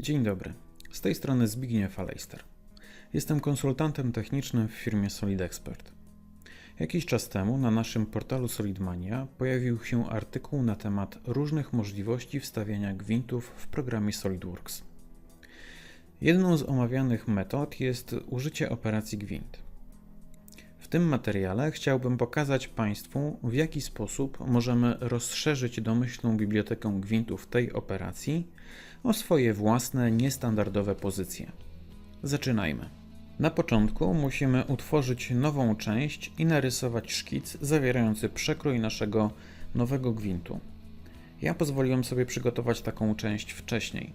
Dzień dobry. Z tej strony Zbigniew Alejster. Jestem konsultantem technicznym w firmie Solid Expert. Jakiś czas temu na naszym portalu Solidmania pojawił się artykuł na temat różnych możliwości wstawiania gwintów w programie SolidWorks. Jedną z omawianych metod jest użycie operacji gwint. W tym materiale chciałbym pokazać Państwu, w jaki sposób możemy rozszerzyć domyślną bibliotekę gwintów tej operacji o swoje własne, niestandardowe pozycje. Zaczynajmy. Na początku musimy utworzyć nową część i narysować szkic zawierający przekrój naszego nowego gwintu. Ja pozwoliłem sobie przygotować taką część wcześniej.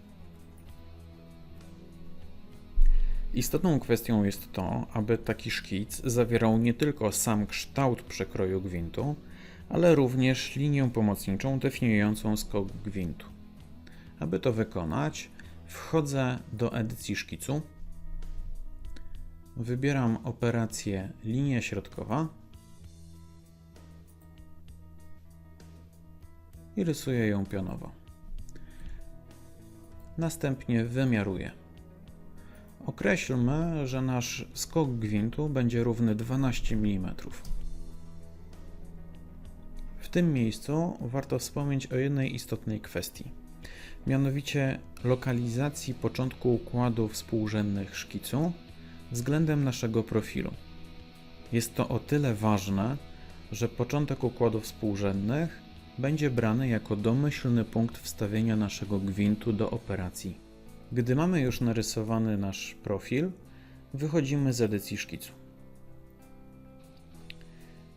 Istotną kwestią jest to, aby taki szkic zawierał nie tylko sam kształt przekroju gwintu, ale również linię pomocniczą definiującą skok gwintu. Aby to wykonać, wchodzę do edycji szkicu, wybieram operację linia środkowa i rysuję ją pionowo. Następnie wymiaruję. Określmy, że nasz skok gwintu będzie równy 12 mm. W tym miejscu warto wspomnieć o jednej istotnej kwestii, mianowicie lokalizacji początku układu współrzędnych szkicu względem naszego profilu. Jest to o tyle ważne, że początek układów współrzędnych będzie brany jako domyślny punkt wstawienia naszego gwintu do operacji. Gdy mamy już narysowany nasz profil, wychodzimy z edycji szkicu.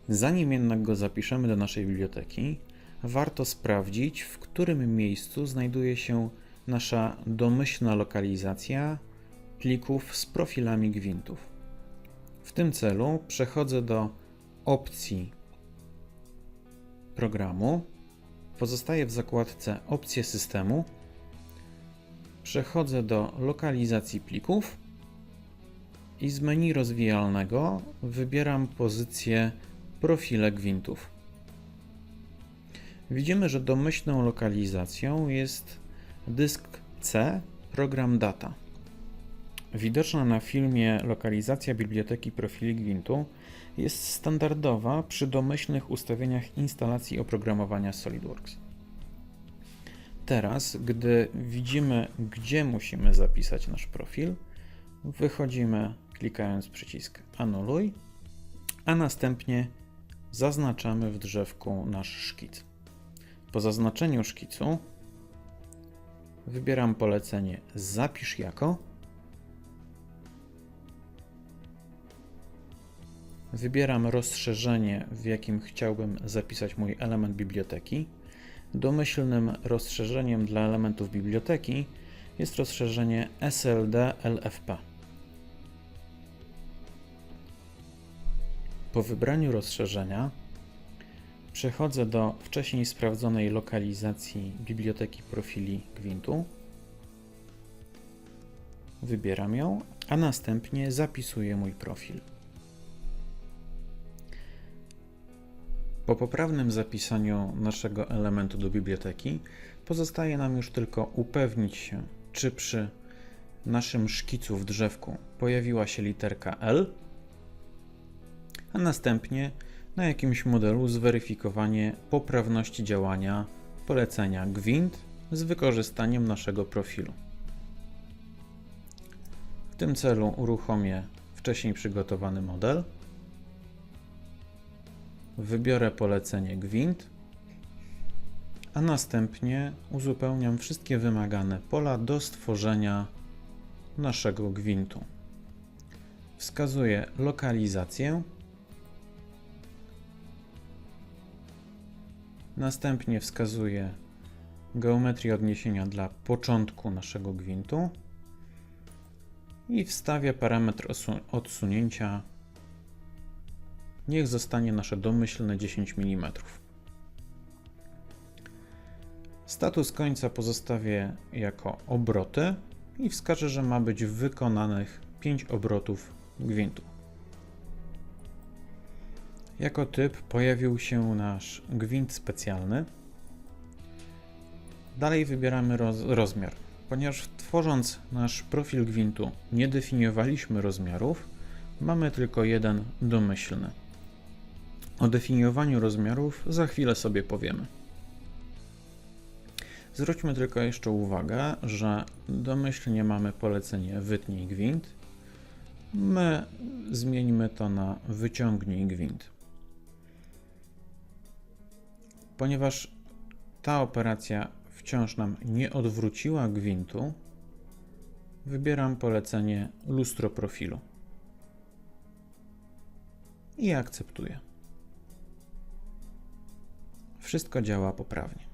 Zanim jednak go zapiszemy do naszej biblioteki, warto sprawdzić, w którym miejscu znajduje się nasza domyślna lokalizacja plików z profilami gwintów. W tym celu przechodzę do opcji programu, pozostaję w zakładce opcje systemu, przechodzę do lokalizacji plików i z menu rozwijalnego wybieram pozycję profile gwintów. Widzimy, że domyślną lokalizacją jest dysk C program data. Widoczna na filmie lokalizacja biblioteki profili gwintu jest standardowa przy domyślnych ustawieniach instalacji oprogramowania SolidWorks. Teraz, gdy widzimy, gdzie musimy zapisać nasz profil, wychodzimy klikając przycisk Anuluj, a następnie zaznaczamy w drzewku nasz szkic. Po zaznaczeniu szkicu wybieram polecenie Zapisz jako. Wybieram rozszerzenie, w jakim chciałbym zapisać mój element biblioteki. Domyślnym rozszerzeniem dla elementów biblioteki jest rozszerzenie SLD LFP. Po wybraniu rozszerzenia przechodzę do wcześniej sprawdzonej lokalizacji biblioteki profili gwintu. Wybieram ją, a następnie zapisuję mój profil. Po poprawnym zapisaniu naszego elementu do biblioteki pozostaje nam już tylko upewnić się, czy przy naszym szkicu w drzewku pojawiła się literka L, a następnie na jakimś modelu zweryfikowanie poprawności działania polecenia gwint z wykorzystaniem naszego profilu. W tym celu uruchomię wcześniej przygotowany model wybiorę polecenie gwint, a następnie uzupełniam wszystkie wymagane pola do stworzenia naszego gwintu. Wskazuję lokalizację, następnie wskazuję geometrię odniesienia dla początku naszego gwintu i wstawię parametr odsunięcia niech zostanie nasze domyślne 10 mm. Status końca pozostawię jako obroty i wskażę, że ma być wykonanych 5 obrotów gwintu. Jako typ pojawił się nasz gwint specjalny. Dalej wybieramy roz rozmiar. Ponieważ tworząc nasz profil gwintu nie definiowaliśmy rozmiarów, mamy tylko jeden domyślny. O definiowaniu rozmiarów za chwilę sobie powiemy. Zwróćmy tylko jeszcze uwagę, że domyślnie mamy polecenie wytnij gwint. My zmienimy to na wyciągnij gwint. Ponieważ ta operacja wciąż nam nie odwróciła gwintu, wybieram polecenie lustro profilu i akceptuję. Wszystko działa poprawnie.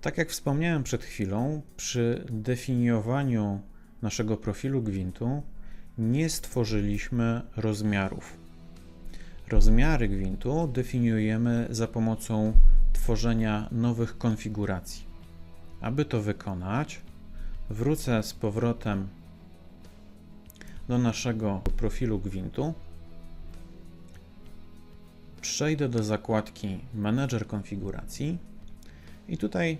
Tak jak wspomniałem przed chwilą, przy definiowaniu naszego profilu gwintu nie stworzyliśmy rozmiarów. Rozmiary gwintu definiujemy za pomocą tworzenia nowych konfiguracji. Aby to wykonać, wrócę z powrotem do naszego profilu gwintu. Przejdę do zakładki Manager konfiguracji i tutaj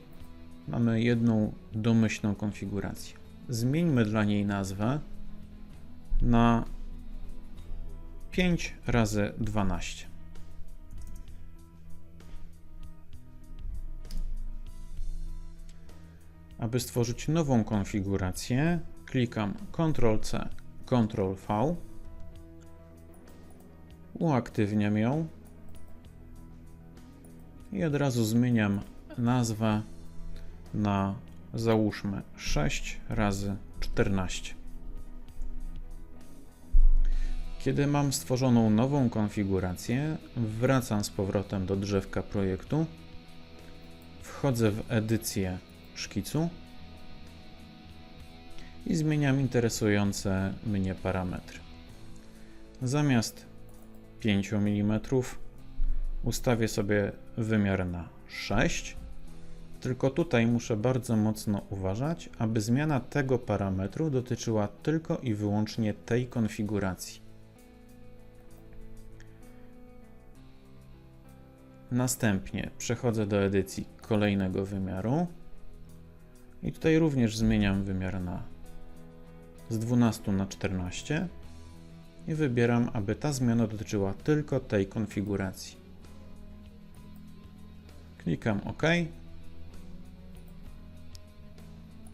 mamy jedną domyślną konfigurację. Zmieńmy dla niej nazwę na 5 razy 12. Aby stworzyć nową konfigurację, klikam Ctrl-C, Ctrl-V, uaktywniam ją i od razu zmieniam nazwę na załóżmy 6 razy 14. Kiedy mam stworzoną nową konfigurację, wracam z powrotem do drzewka projektu, wchodzę w edycję szkicu i zmieniam interesujące mnie parametry. Zamiast 5 mm ustawię sobie wymiar na 6 tylko tutaj muszę bardzo mocno uważać, aby zmiana tego parametru dotyczyła tylko i wyłącznie tej konfiguracji. Następnie przechodzę do edycji kolejnego wymiaru i tutaj również zmieniam wymiar na z 12 na 14 i wybieram, aby ta zmiana dotyczyła tylko tej konfiguracji. Klikam OK.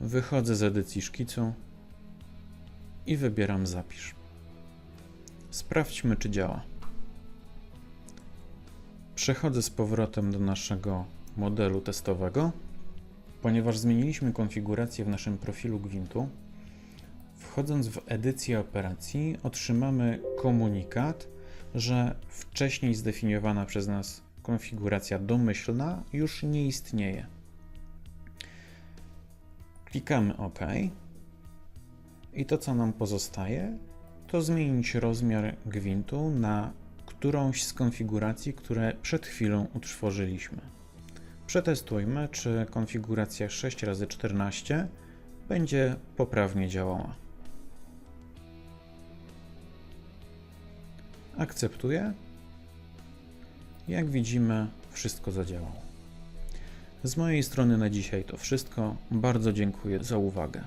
Wychodzę z edycji szkicu i wybieram zapisz. Sprawdźmy, czy działa. Przechodzę z powrotem do naszego modelu testowego. Ponieważ zmieniliśmy konfigurację w naszym profilu gwintu, wchodząc w edycję operacji otrzymamy komunikat, że wcześniej zdefiniowana przez nas konfiguracja domyślna już nie istnieje. Klikamy OK. I to, co nam pozostaje, to zmienić rozmiar gwintu na którąś z konfiguracji, które przed chwilą utworzyliśmy. Przetestujmy, czy konfiguracja 6x14 będzie poprawnie działała. Akceptuję. Jak widzimy, wszystko zadziałało. Z mojej strony na dzisiaj to wszystko. Bardzo dziękuję za uwagę.